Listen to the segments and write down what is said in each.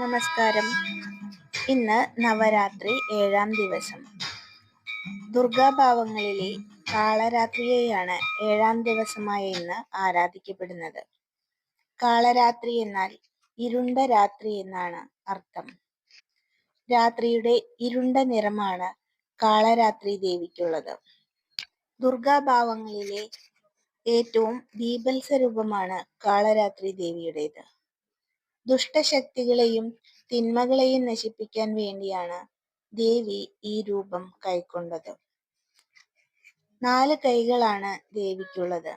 നമസ്കാരം. ഇന്ന് നവരാത്രി ഏഴാം ദിവസം. ദുർഗാഭാവങ്ങളിലെ കാളരാത്രിയെയാണ് ഏഴാം ദിവസമായ ഇന്ന് ആരാധിക്കപ്പെടുന്നത്. കാളരാത്രി എന്നാൽ ഇരുണ്ട രാത്രി എന്നാണ് അർത്ഥം. രാത്രിയുടെ ഇരുണ്ട നിറമാണ് കാളരാത്രി ദേവിക്കുള്ളത്. ദുർഗാഭാവങ്ങളിലെ ഏറ്റവും ബീഭത്സ രൂപമാണ് കാളരാത്രി ദേവിയുടേത്. ദുഷ്ടശക്തികളെയും തിന്മകളെയും നശിപ്പിക്കാൻ വേണ്ടിയാണ് ദേവി ഈ രൂപം കൈക്കൊണ്ടത്. നാല് കൈകളാണ് ദേവിക്കുള്ളത്.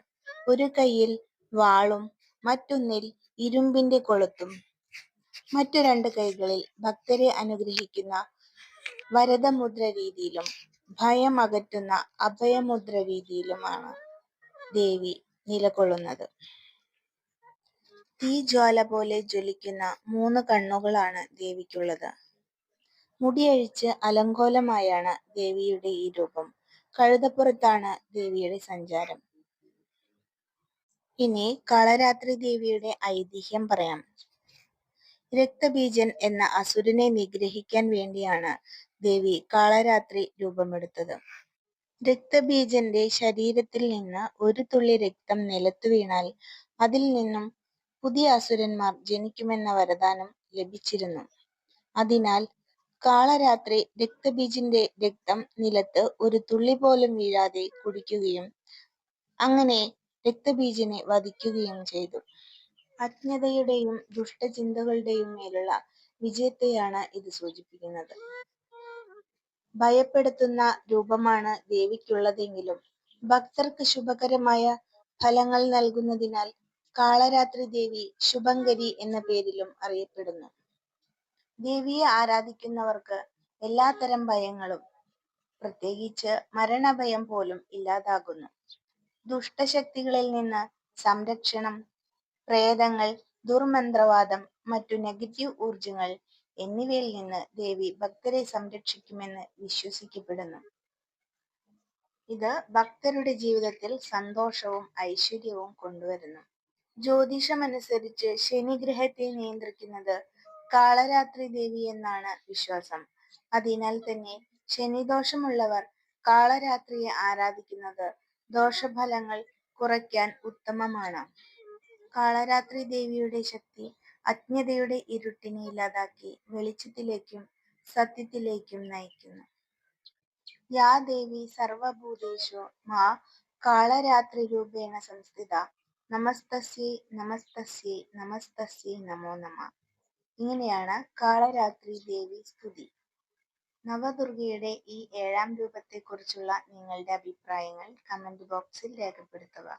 ഒരു കൈയിൽ വാളും മറ്റൊന്നിൽ ഇരുമ്പിന്റെ കൊളുത്തും. മറ്റു രണ്ട് കൈകളിൽ ഭക്തരെ അനുഗ്രഹിക്കുന്ന വരദമുദ്ര രീതിയിലും ഭയം അകറ്റുന്ന അഭയമുദ്ര രീതിയിലുമാണ് ദേവി നിലകൊള്ളുന്നത്. തീജ്വാല പോലെ ജ്വലിക്കുന്ന മൂന്ന് കണ്ണുകളാണ് ദേവിക്കുള്ളത്. മുടിയഴിച്ച് അലങ്കോലമായാണ് ദേവിയുടെ ഈ രൂപം. കഴുതപ്പുറത്താണ് ദേവിയുടെ സഞ്ചാരം. ഇനി കാളരാത്രി ദേവിയുടെ ഐതിഹ്യം പറയാം. രക്തബീജൻ എന്ന അസുരനെ നിഗ്രഹിക്കാൻ വേണ്ടിയാണ് ദേവി കാളരാത്രി രൂപമെടുത്തത്. രക്തബീജന്റെ ശരീരത്തിൽ നിന്ന് ഒരു തുള്ളി രക്തം നിലത്തു വീണാൽ അതിൽ നിന്നും പുതിയ അസുരന്മാർ ജനിക്കുമെന്ന വരദാനം ലഭിച്ചിരുന്നു. അതിനാൽ കാളരാത്രി രക്തബീജിന്റെ രക്തം നിലത്ത് ഒരു തുള്ളി പോലും വീഴാതെ കുടിക്കുകയും അങ്ങനെ രക്തബീജിനെ വധിക്കുകയും ചെയ്തു. അജ്ഞതയുടെയും ദുഷ്ടചിന്തകളുടെയും മേലുള്ള വിജയത്തെയാണ് ഇത് സൂചിപ്പിക്കുന്നത്. ഭയപ്പെടുത്തുന്ന രൂപമാണ് ദേവിക്കുള്ളതെങ്കിലും ഭക്തർക്ക് ശുഭകരമായ ഫലങ്ങൾ നൽകുന്നതിനാൽ കാളരാത്രി ദേവി ശുഭങ്കരി എന്ന പേരിലും അറിയപ്പെടുന്നു. ദേവിയെ ആരാധിക്കുന്നവർക്ക് എല്ലാത്തരം ഭയങ്ങളും പ്രത്യേകിച്ച് മരണഭയം പോലും ഇല്ലാതാകുന്നു. ദുഷ്ടശക്തികളിൽ നിന്ന് സംരക്ഷണം പ്രേതങ്ങൾ ദുർമന്ത്രവാദം മറ്റു നെഗറ്റീവ് ഊർജങ്ങൾ എന്നിവയിൽ നിന്ന് ദേവി ഭക്തരെ സംരക്ഷിക്കുമെന്ന് വിശ്വസിക്കപ്പെടുന്നു. ഇത് ഭക്തരുടെ ജീവിതത്തിൽ സന്തോഷവും ഐശ്വര്യവും കൊണ്ടുവരുന്നു. ജ്യോതിഷമനുസരിച്ച് ശനി ഗ്രഹത്തെ നിയന്ത്രിക്കുന്നത് കാളരാത്രി ദേവി എന്നാണ് വിശ്വാസം. അതിനാൽ തന്നെ ശനിദോഷമുള്ളവർ കാളരാത്രിയെ ആരാധിക്കുന്നത് ദോഷഫലങ്ങൾ കുറയ്ക്കാൻ ഉത്തമമാണ്. കാളരാത്രി ദേവിയുടെ ശക്തി അജ്ഞതയുടെ ഇരുട്ടിനെ ഇല്ലാതാക്കി വെളിച്ചത്തിലേക്കും സത്യത്തിലേക്കും നയിക്കുന്നു. യാ ദേവി സർവഭൂതേഷു മാ കാളരാത്രി രൂപേണ സംസ്ഥിത. നമസ്തസ്യേ നമസ്തസ്യേ നമസ്തസ്യേ നമോ നമ. ഇങ്ങനെയാണ് കാളരാത്രി ദേവി സ്തുതി. നവദുർഗയുടെ ഈ ഏഴാം രൂപത്തെക്കുറിച്ചുള്ള നിങ്ങളുടെ അഭിപ്രായങ്ങൾ കമന്റ് ബോക്സിൽ രേഖപ്പെടുത്തുക.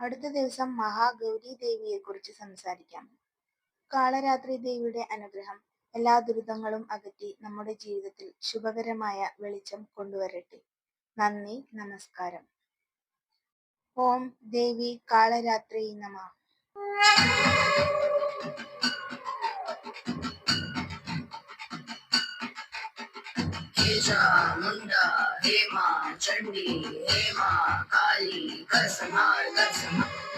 അടുത്ത ദിവസം മഹാഗൗരി ദേവിയെക്കുറിച്ച് സംസാരിക്കാം. കാളരാത്രി ദേവിയുടെ അനുഗ്രഹം എല്ലാ ദുരിതങ്ങളും അകറ്റി നമ്മുടെ ജീവിതത്തിൽ ശുഭകരമായ വെളിച്ചം കൊണ്ടുവരട്ടെ. നന്ദി നമസ്കാരം. ഓം ദേവി കാളരാത്രി നമ मुंडा हेमा चंडी हेमा काली कर संहार कर संहार